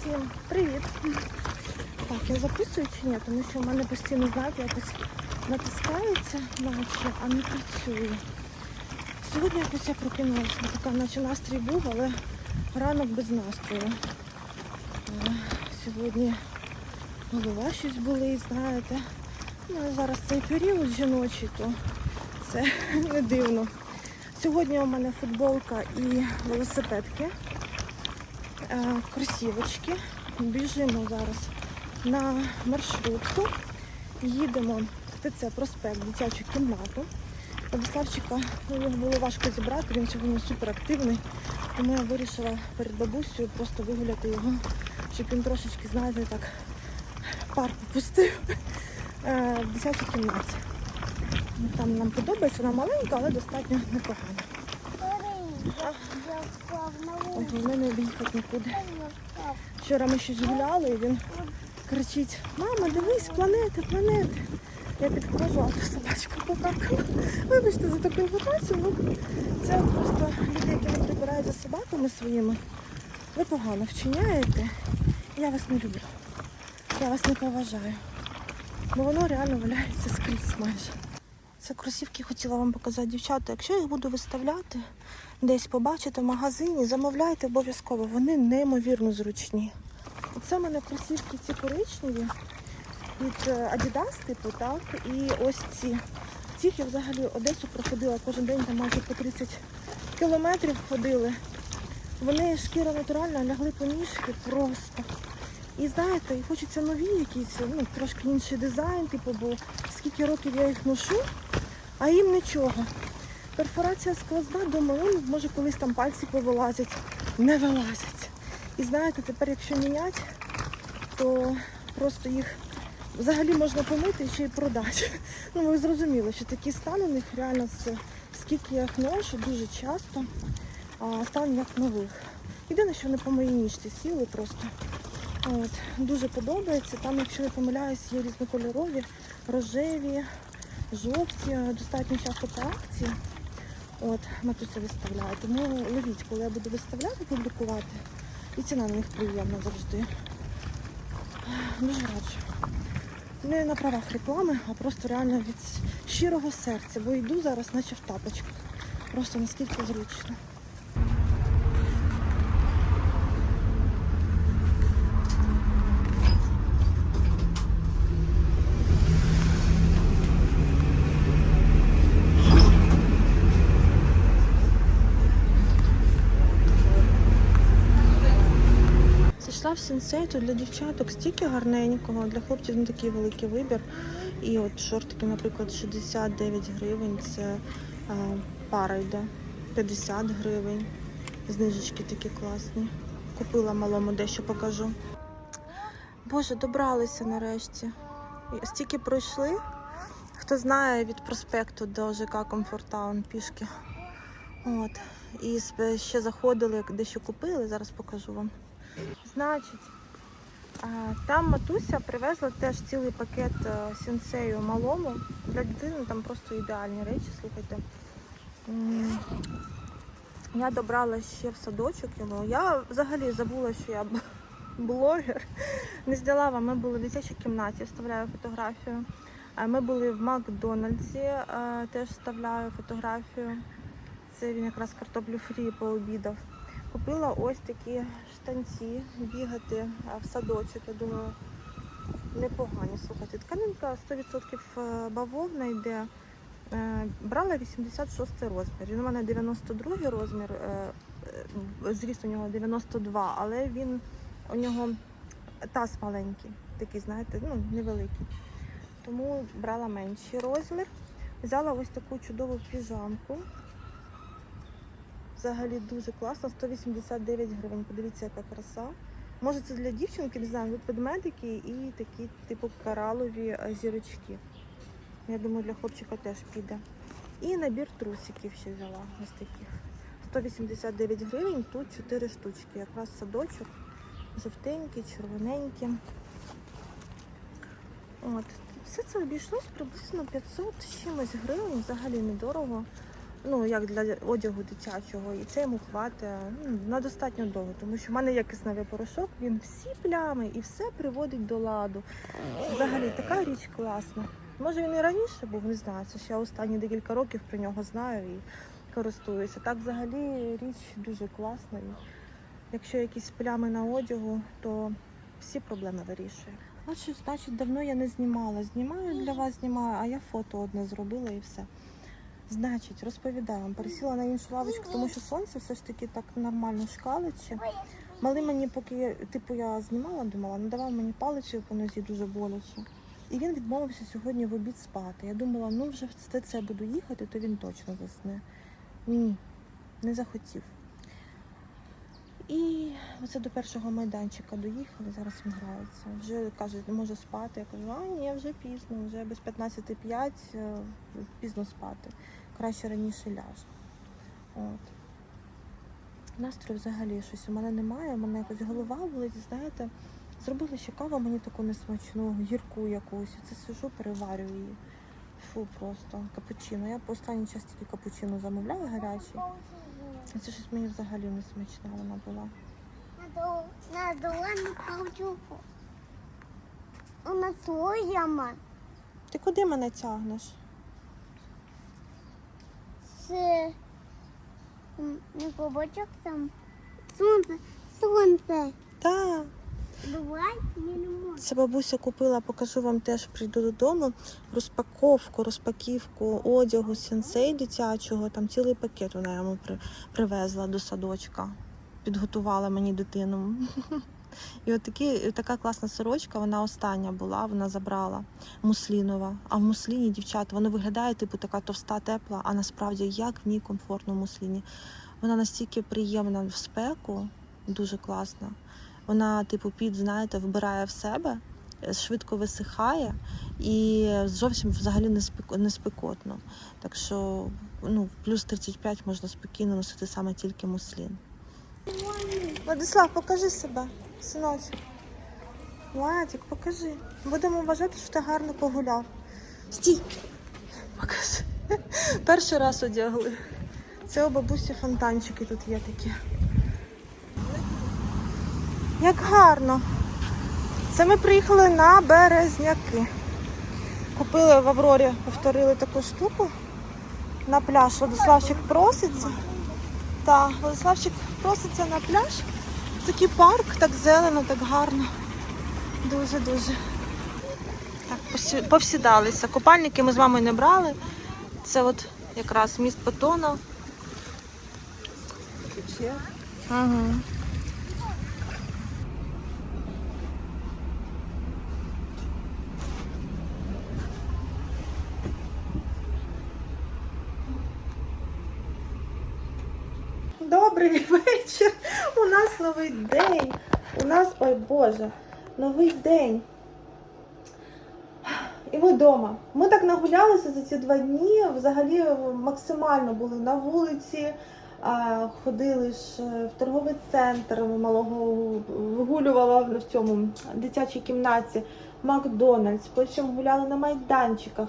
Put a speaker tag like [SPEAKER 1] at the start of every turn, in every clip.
[SPEAKER 1] Всім привіт! Так, я записую чи ні, тому що в мене постійно, знаєте, якось натискається, наче, а не працює. Сьогодні якось я прокинулася, така наче настрій був, але ранок без настрою. Е, Сьогодні голова щось болить, знаєте. Ну, зараз цей період жіночий, то це не дивно. Сьогодні у мене футболка і велосипедки, кросівочки. Біжимо зараз на маршрутку. Їдемо в ТЦ проспект дитячу кімнату. Владиславчика ну, його було важко зібрати, він сьогодні суперактивний. Тому я вирішила перед бабусею просто вигуляти його, щоб він трошечки, знаєте, так пар попустив е, в дитячій кімнаті. Там нам подобається, вона маленька, але достатньо непогана. Головне не об'їхати нікуди. Вчора ми щось гуляли, і він кричить: Мама, дивись, планети, планети. Я підходжу, а собачка покакала. Вибачте за таку інформацію, ну це просто люди, які не прибирають за собаками своїми. Ви погано вчиняєте. Я вас не люблю. Я вас не поважаю. Бо воно реально валяється скрізь майже. Це кросівки хотіла вам показати, дівчата. Якщо їх буду виставляти, десь побачите в магазині, замовляйте обов'язково. Вони неймовірно зручні. Оце в мене кросівки ці коричневі від е, Adidas, типу, так. І ось ці. Цих я взагалі Одесу проходила кожен день, там майже по 30 кілометрів ходили. Вони шкіра натуральна, лягли по ніжки просто. І знаєте, і хочеться нові якісь, ну, трошки інший дизайн, типу, бо скільки років я їх ношу, а їм нічого. Перфорація сквозна, думаю, може колись там пальці повилазять, не вилазять. І знаєте, тепер якщо міняти, то просто їх взагалі можна помити і ще й продати. Ну, ви зрозуміли, що такий стан у них реально з скільки я їх ношу, дуже часто, а стан як нових. Єдине, що вони по моїй ніжці сіли просто. От, дуже подобається. Там, якщо я помиляюсь, є різнокольорові, рожеві, жовті, достатньо часто по акції. От, матуся виставляє. Тому ловіть, коли я буду виставляти, публікувати. І ціна на них приємна завжди. Дуже раджу. Не на правах реклами, а просто реально від щирого серця, бо йду зараз, наче в тапочках. Просто наскільки зручно. Зайшла в сенсей, тут для дівчаток стільки гарненького, для хлопців не такий великий вибір. І от шортики, наприклад, 69 гривень, це е, пара йде. 50 гривень. Знижечки такі класні. Купила малому дещо покажу. Боже, добралися нарешті. Стільки пройшли. Хто знає від проспекту до ЖК Комфортаун пішки. От. І ще заходили, дещо купили, зараз покажу вам. Значить, там матуся привезла теж цілий пакет е, сенсею малому. Для дитини там просто ідеальні речі, слухайте. Я добрала ще в садочок йому. Я взагалі забула, що я блогер. Не зняла вам, ми були в дитячій кімнаті, вставляю фотографію. Ми були в Макдональдсі, е, теж вставляю фотографію. Це він якраз картоплю фрі пообідав. Купила ось такі штанці бігати в садочок. Я думаю, непогані. Слухайте, тканинка 100% е, бавовна йде. Е, Брала 86 розмір. Він у мене 92 розмір, е, зріст у нього 92, але він у нього таз маленький, такий, знаєте, ну, невеликий. Тому брала менший розмір. Взяла ось таку чудову піжамку. Взагалі дуже класно, 189 гривень. Подивіться, яка краса. Може це для дівчинки, не знаю, тут ведмедики і такі, типу, коралові е, зірочки. Я думаю, для хлопчика теж піде. І набір трусиків ще взяла ось таких. 189 гривень, тут 4 штучки. Якраз садочок. Жовтенький, червоненький. От. Все це обійшлось приблизно 500 чимось гривень, взагалі недорого. Ну як для одягу дитячого, і це йому хватить ну, на достатньо довго, тому що в мене є кисневий порошок, він всі плями і все приводить до ладу. Взагалі така річ класна. Може він і раніше був, не знаю. Це я останні декілька років про нього знаю і користуюся. Так взагалі річ дуже класна. І якщо якісь плями на одягу, то всі проблеми вирішує. От що, значить, давно я не знімала. Знімаю для вас, знімаю, а я фото одне зробила і все. Значить, розповідаю вам, пересіла на іншу лавочку, тому що сонце все ж таки так нормально шкалить. ще. Малий мені, поки типу я знімала, думала, ну давай мені паличкою по нозі дуже боляче. І він відмовився сьогодні в обід спати. Я думала, ну вже в ТЦ буду їхати, то він точно засне. Ні, не захотів. І оце до першого майданчика доїхали, зараз він грається. Вже каже, не може спати. Я кажу, а ні, вже пізно, вже без 15.05 е, пізно спати. Краще раніше ляже. От. Настрою взагалі щось у мене немає, у мене якось голова болить, знаєте. Зробили ще каву мені таку несмачну, гірку якусь. Це сижу, переварюю її. Фу, просто капучино. Я по останній час тільки капучино замовляю гарячий. Це щось мені взагалі не смачна вона була.
[SPEAKER 2] У нас яма
[SPEAKER 1] Ти куди мене тягнеш?
[SPEAKER 2] Не кубочок там. Сонце, сонце.
[SPEAKER 1] Так.
[SPEAKER 2] Давай, я не можу.
[SPEAKER 1] Це бабуся купила, покажу вам теж прийду додому. Розпаковку, розпаківку одягу сенсей дитячого. Там цілий пакет вона йому при, привезла до садочка. Підготувала мені дитину. І от такі, така класна сорочка, вона остання була, вона забрала муслінова. А в мусліні, дівчата, воно виглядає типу така товста, тепла, а насправді як в ній комфортно в мусліні. Вона настільки приємна в спеку, дуже класна. Вона, типу, під, знаєте, вбирає в себе, е, швидко висихає і зовсім взагалі не, спеко, не спекотно. Так що ну, плюс 35 можна спокійно носити саме тільки муслін. Владислав, покажи себе, синочок. Владик, покажи. Будемо вважати, що ти гарно погуляв. Стій! Покажи. Перший раз одягли. Це у бабусі фонтанчики тут є такі. Як гарно. Це ми приїхали на березняки. Купили в Аврорі, повторили таку штуку на пляж. Владиславчик проситься. Так, Владиславчик проситься на пляж. Такий парк, так зелено, так гарно. Дуже-дуже. Так, повсідалися. Купальники ми з вами не брали. Це от якраз міст Патона. Угу. Вечір. У нас новий день. У нас, ой Боже, новий день. І ми вдома. Ми так нагулялися за ці два дні. Взагалі максимально були на вулиці, ходили ж в торговий центр. Малого вигулювала в цьому дитячій кімнаті, Макдональдс. Потім гуляли на майданчиках.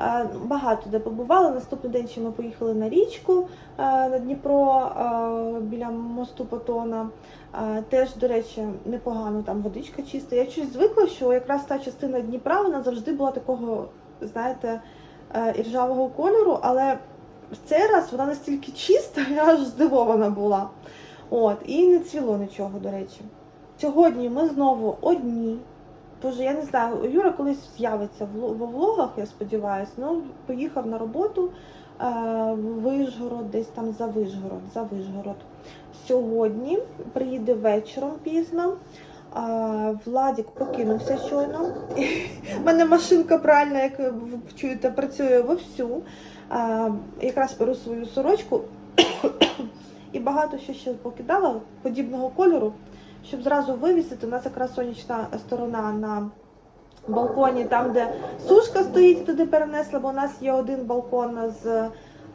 [SPEAKER 1] Е, Багато де побували. Наступний день ще ми поїхали на річку е, на Дніпро е, біля мосту Патона. Е, Теж, до речі, непогано там водичка чиста. Я щось звикла, що якраз та частина Дніпра вона завжди була такого, знаєте, іржавого кольору, але в цей раз вона настільки чиста, я аж здивована була. От, і не цвіло нічого, до речі. Сьогодні ми знову одні. Боже, я не знаю, Юра колись з'явиться в влогах, я сподіваюся. Ну, поїхав на роботу е, в Вишгород, десь там за Вишгород, за Вишгород. Сьогодні приїде вечором пізно. Владік покинувся щойно. У мене машинка пральна, як ви чуєте, працює вовсю. Якраз беру свою сорочку і багато що ще покидала подібного кольору щоб зразу вивісити. У нас якраз сонячна сторона на балконі, там, де сушка стоїть, туди перенесла, бо у нас є один балкон з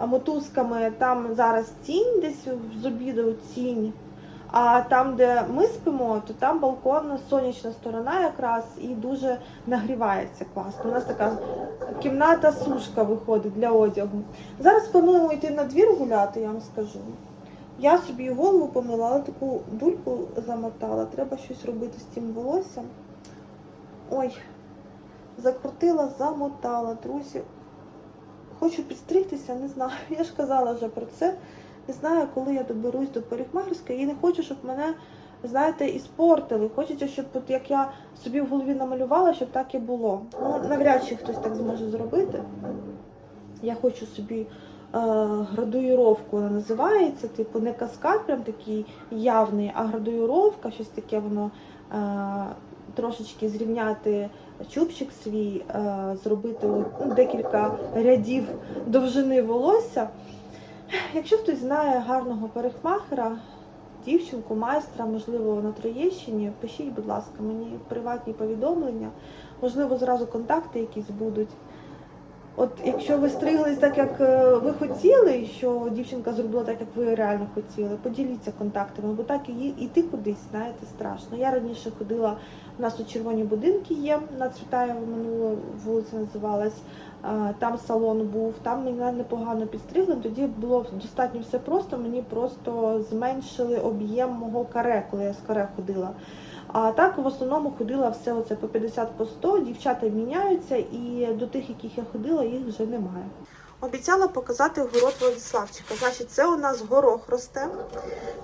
[SPEAKER 1] мотузками. Там зараз тінь, десь з обіду тінь. А там, де ми спимо, то там балкон, сонячна сторона якраз і дуже нагрівається класно. У нас така кімната сушка виходить для одягу. Зараз плануємо йти на двір гуляти, я вам скажу. Я собі голову помила, але таку дульку замотала. Треба щось робити з цим волоссям. Ой, закрутила, замотала, друзі. Хочу підстригтися, не знаю. Я ж казала вже про це. Не знаю, коли я доберусь до парикмахерської і не хочу, щоб мене, знаєте, іспортили. Хочеться, щоб от як я собі в голові намалювала, щоб так і було. Ну, навряд чи хтось так зможе зробити. Я хочу собі градуїровку вона називається, типу не каскад, прям такий явний, а градуїровка, щось таке воно е, трошечки зрівняти чубчик свій, е, зробити ну, декілька рядів довжини волосся. Якщо хтось знає гарного парикмахера, дівчинку, майстра, можливо, на Троєщині, пишіть, будь ласка, мені приватні повідомлення. Можливо, зразу контакти якісь будуть. От якщо ви стриглись так, як е, ви хотіли, що дівчинка зробила так, як ви реально хотіли, поділіться контактами, бо так і іти кудись, знаєте, страшно. Я раніше ходила, у нас тут червоні будинки є, на Цвітаєва минула вулиця називалась. Е, Там салон був, там мене непогано підстригли. Тоді було достатньо все просто. Мені просто зменшили об'єм мого каре, коли я з каре ходила. А так в основному ходила все оце по 50 по 100, дівчата міняються, і до тих, яких я ходила, їх вже немає. Обіцяла показати город Владиславчика. Значить, це у нас горох росте.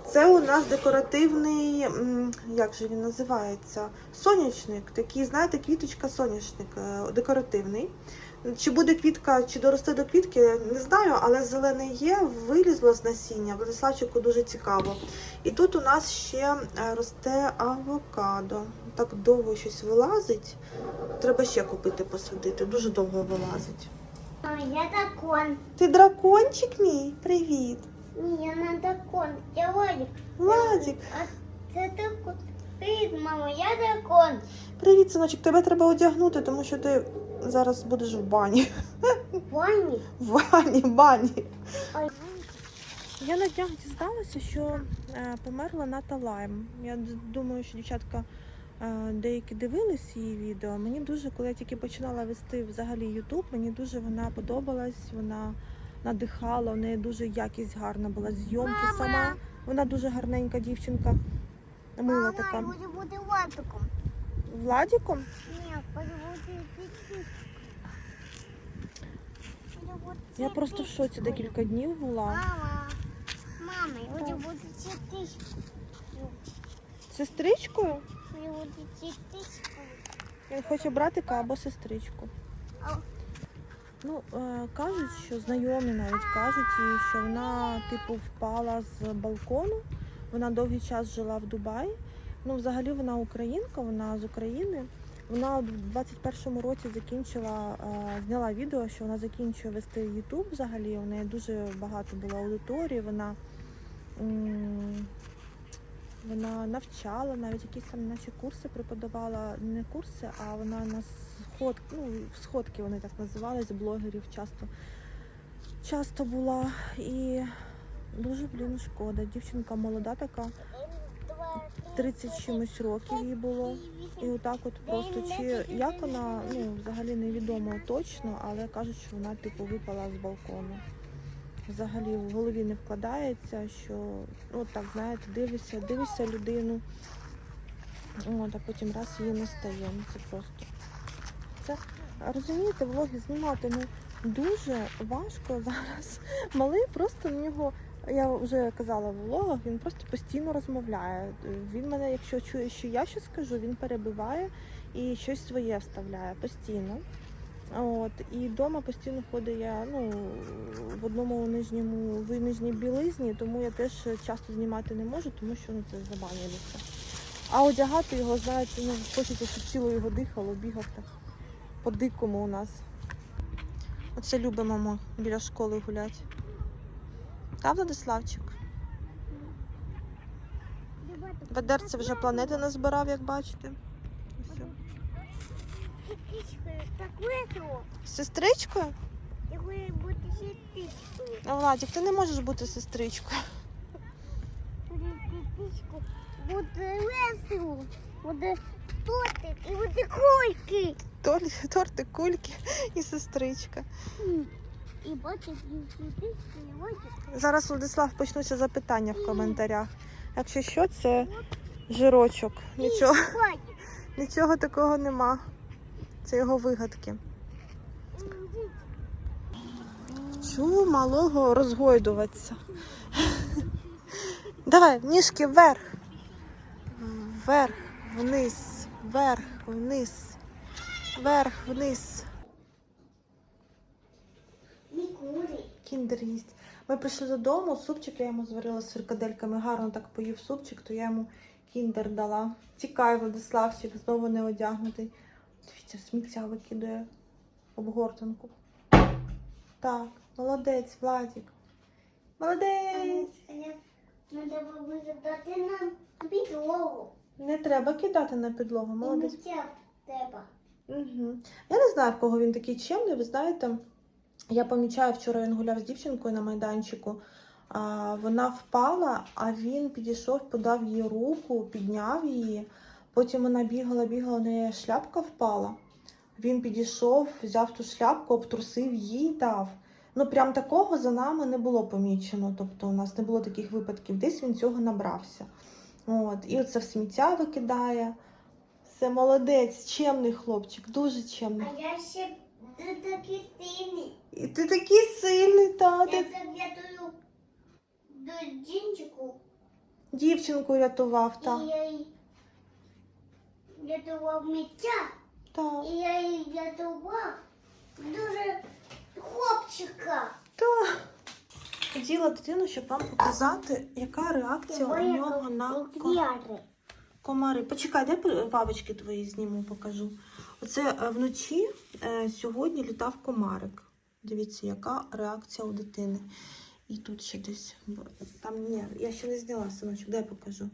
[SPEAKER 1] Це у нас декоративний, як же він називається? Сонячник. Такий, знаєте, квіточка соняшник е, декоративний. Чи буде квітка, чи доросте до квітки, не знаю, але зелене є, вилізло з насіння. Владиславчику дуже цікаво. І тут у нас ще е, росте авокадо. Так довго щось вилазить. Треба ще купити, посадити. Дуже довго вилазить.
[SPEAKER 2] Я дракон.
[SPEAKER 1] Ти дракончик мій? Привіт.
[SPEAKER 2] Ні, я не дракон. Я Владик.
[SPEAKER 1] Владик.
[SPEAKER 2] А це дракон. Привіт, мама, я дракон.
[SPEAKER 1] Привіт, синочок. Тебе треба одягнути, тому що ти зараз будеш в бані.
[SPEAKER 2] Вані.
[SPEAKER 1] В бані, бані. Я на днях дізналася, що е, померла Ната Лайм. Я думаю, що дівчатка е, деякі дивились її відео. Мені дуже, коли я тільки починала вести взагалі Ютуб, мені дуже вона подобалась, вона надихала, у неї дуже якість гарна була. Зйомки
[SPEAKER 2] Мама!
[SPEAKER 1] сама. Вона дуже гарненька дівчинка. Мила
[SPEAKER 2] Мама,
[SPEAKER 1] така.
[SPEAKER 2] я буду бути Владиком.
[SPEAKER 1] Владіком?
[SPEAKER 2] Ні,
[SPEAKER 1] Я просто в шоці декілька днів була.
[SPEAKER 2] Мама, мама, Пітюшкою.
[SPEAKER 1] Сестричкою?
[SPEAKER 2] Пітюшкою.
[SPEAKER 1] Він хоче братика або сестричку. Ну, е, кажуть, що знайомі навіть кажуть їй, що вона, типу, впала з балкону. Вона довгий час жила в Дубаї. Ну, взагалі вона українка, вона з України. Вона в 21-му році закінчила, е, зняла відео, що вона закінчує вести Ютуб взагалі. У неї дуже багато було аудиторії. Вона, вона навчала, навіть якісь там наче курси преподавала. Не курси, а вона на сход, ну, сходки вони так називались, блогерів часто, часто була. І дуже, блін, шкода. Дівчинка молода така, 30 чимось років їй було. І отак от просто чи як вона, ну взагалі невідомо точно, але кажуть, що вона типу випала з балкону. Взагалі в голові не вкладається, що ну от так знаєте, дивишся, дивишся людину, от, а потім раз її не стає. Ну це просто. Це розумієте, влоги знімати ну дуже важко зараз. Малий просто на нього. Я вже казала в влогах, він просто постійно розмовляє. Він мене, якщо чує, що я щось скажу, він перебиває і щось своє вставляє постійно. От і вдома постійно ходить я ну в одному нижньому в нижній білизні, тому я теж часто знімати не можу, тому що ну це забанюється. А одягати його, знаєте, ну хочеться, щоб ціло його дихало, бігав так по-дикому у нас. Оце любимо ми біля школи гуляти. Та, Владиславчик? Ведерце вже планети назбирав, як бачите.
[SPEAKER 2] Пітюшкою.
[SPEAKER 1] Сестричкою?
[SPEAKER 2] Я хочу бути сестричкою.
[SPEAKER 1] А, Владик, ти не можеш бути сестричкою.
[SPEAKER 2] Буде весело, буде тортик і буде кульки.
[SPEAKER 1] Тортик, кульки і сестричка.
[SPEAKER 2] І бачиш, і.
[SPEAKER 1] Зараз Владислав почнуться запитання в коментарях. Якщо що, це жирочок. Нічого, нічого такого нема. Це його вигадки. Чому малого розгойдуватися? Давай, ніжки вверх. Вверх, вниз, вверх, вниз, вверх, вниз. Кіндер їсть. Ми прийшли додому, супчик я йому зварила з фрикадельками. Гарно так поїв супчик, то я йому кіндер дала. Тікай, Владиславчик, знову не одягнутий. Дивіться, сміття викидає обгортанку. Так, молодець, Владик. Молодець!
[SPEAKER 2] Треба виглядати на підлогу.
[SPEAKER 1] Не треба кидати на підлогу, молодець.
[SPEAKER 2] Треба.
[SPEAKER 1] Угу. Я не знаю, в кого він такий чемний. Ви знаєте, я помічаю, вчора він гуляв з дівчинкою на майданчику. Вона впала, а він підійшов, подав їй руку, підняв її. Потім вона бігала, бігала, у неї шляпка впала. Він підійшов, взяв ту шляпку, обтрусив їй, дав. Ну, прям такого за нами не було помічено. Тобто, у нас не було таких випадків. Десь він цього набрався. От, і оце в сміття викидає. Все молодець, чемний хлопчик, дуже чемний.
[SPEAKER 2] А я ще ти такий сильний.
[SPEAKER 1] І ти такий сильний,
[SPEAKER 2] Я
[SPEAKER 1] тато.
[SPEAKER 2] зав'ятую до джинчику.
[SPEAKER 1] Дівчинку рятував,
[SPEAKER 2] І я їй рятував миття.
[SPEAKER 1] Так.
[SPEAKER 2] І я їй рятував дуже хлопчика.
[SPEAKER 1] Так. Хотіла дитину, щоб вам показати, яка реакція у нього на. Комари. Почекай, де бабочки твої зніму, покажу. Оце е, вночі е, сьогодні літав комарик. Дивіться, яка реакція у дитини. І тут ще десь. Там ні, я ще не зняла синочок, дай покажу.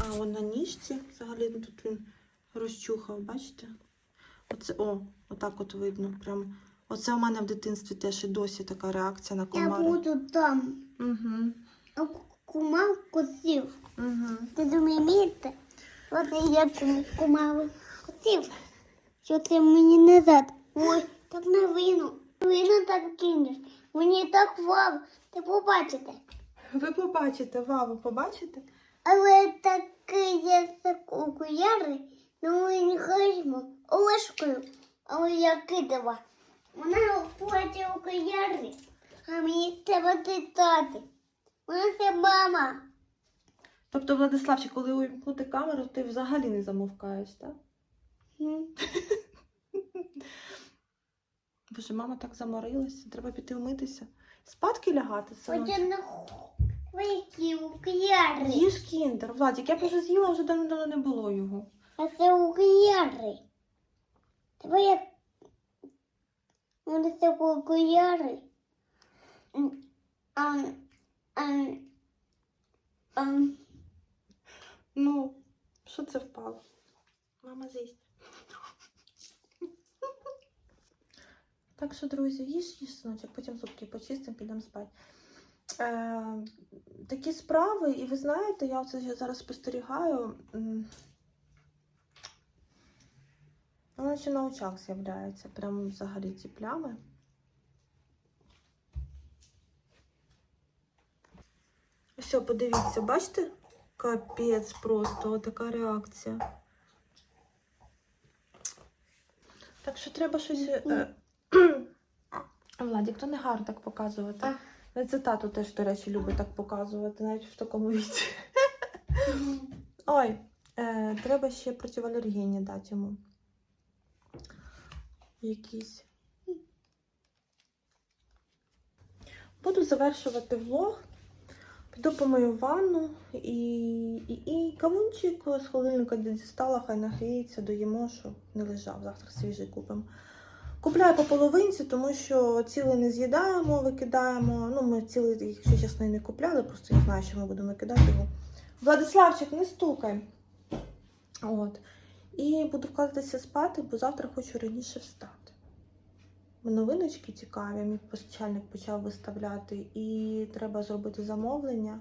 [SPEAKER 1] А он на ніжці, взагалі ну, тут він розчухав, бачите? Оце, о, отак от видно. Прям. Оце у мене в дитинстві теж і досі така реакція на
[SPEAKER 2] Я буду там.
[SPEAKER 1] Угу,
[SPEAKER 2] А кума кусив.
[SPEAKER 1] угу.
[SPEAKER 2] Ти вмієте? От я кумаву кусив. Що ти мені назад? Ой, так не вину. Вину так кинеш. Мені так вау. Ти побачите.
[SPEAKER 1] Ви побачите, ваву, побачите?
[SPEAKER 2] Але такий як окуляри, ну ми не хочемо ложкою, але я кидала. Вона хоче окуляри, а мені треба титати. Це мама.
[SPEAKER 1] Тобто, Владиславчик, коли увімкнути камеру, ти взагалі не замовкаєш, так?
[SPEAKER 2] М.
[SPEAKER 1] Боже, мама так заморилася, треба піти вмитися. Спадки лягати,
[SPEAKER 2] на.
[SPEAKER 1] Їж кіндер. Владик, я б вже з'їла, вже давно не було його.
[SPEAKER 2] А це окуляри. Тебе як вони це окуляри. Ам.
[SPEAKER 1] Ну, що це впало? Мама з'їсть. Так що, друзі, їж, їж, синочок, потім зубки почистимо, підемо спати. Е, такі справи, і ви знаєте, я оце ще зараз спостерігаю. м, Воно наче на очах з'являється, прям взагалі ці плями. Все, подивіться, бачите? Капець просто, така реакція. Так що треба щось. е, Владік, то не гарно так показувати.
[SPEAKER 2] А.
[SPEAKER 1] Це тату теж, до речі, любить так показувати, навіть в такому віці. Ой, е, треба ще протиалергійні дати йому. Якісь. Буду завершувати влог. Піду помию ванну і, і, і кавунчик з холодильника дістала, хай нагріється, доїмо, щоб не лежав. Завтра свіжий купимо. Купляю по половинці, тому що цілий не з'їдаємо, викидаємо. Ну, ми цілий, якщо чесно, не купляли, просто я знаю, що ми будемо викидати його. Владиславчик, не стукай. От. І буду вкладатися спати, бо завтра хочу раніше встати. Новиночки цікаві, мій постачальник почав виставляти, і треба зробити замовлення.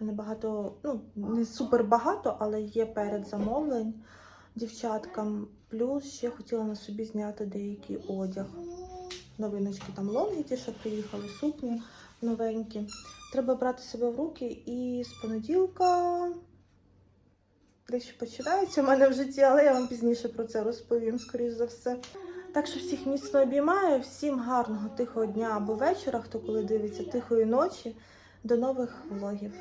[SPEAKER 1] Мене багато, ну не супер багато, але є передзамовлень дівчаткам. Плюс ще хотіла на собі зняти деякий одяг. Новиночки там лонги, ті, що приїхали, сукні новенькі. Треба брати себе в руки і з понеділка дещо починається в мене в житті, але я вам пізніше про це розповім, скоріш за все. Так що всіх міцно обіймаю, всім гарного тихого дня або вечора, хто коли дивиться, тихої ночі. До нових влогів.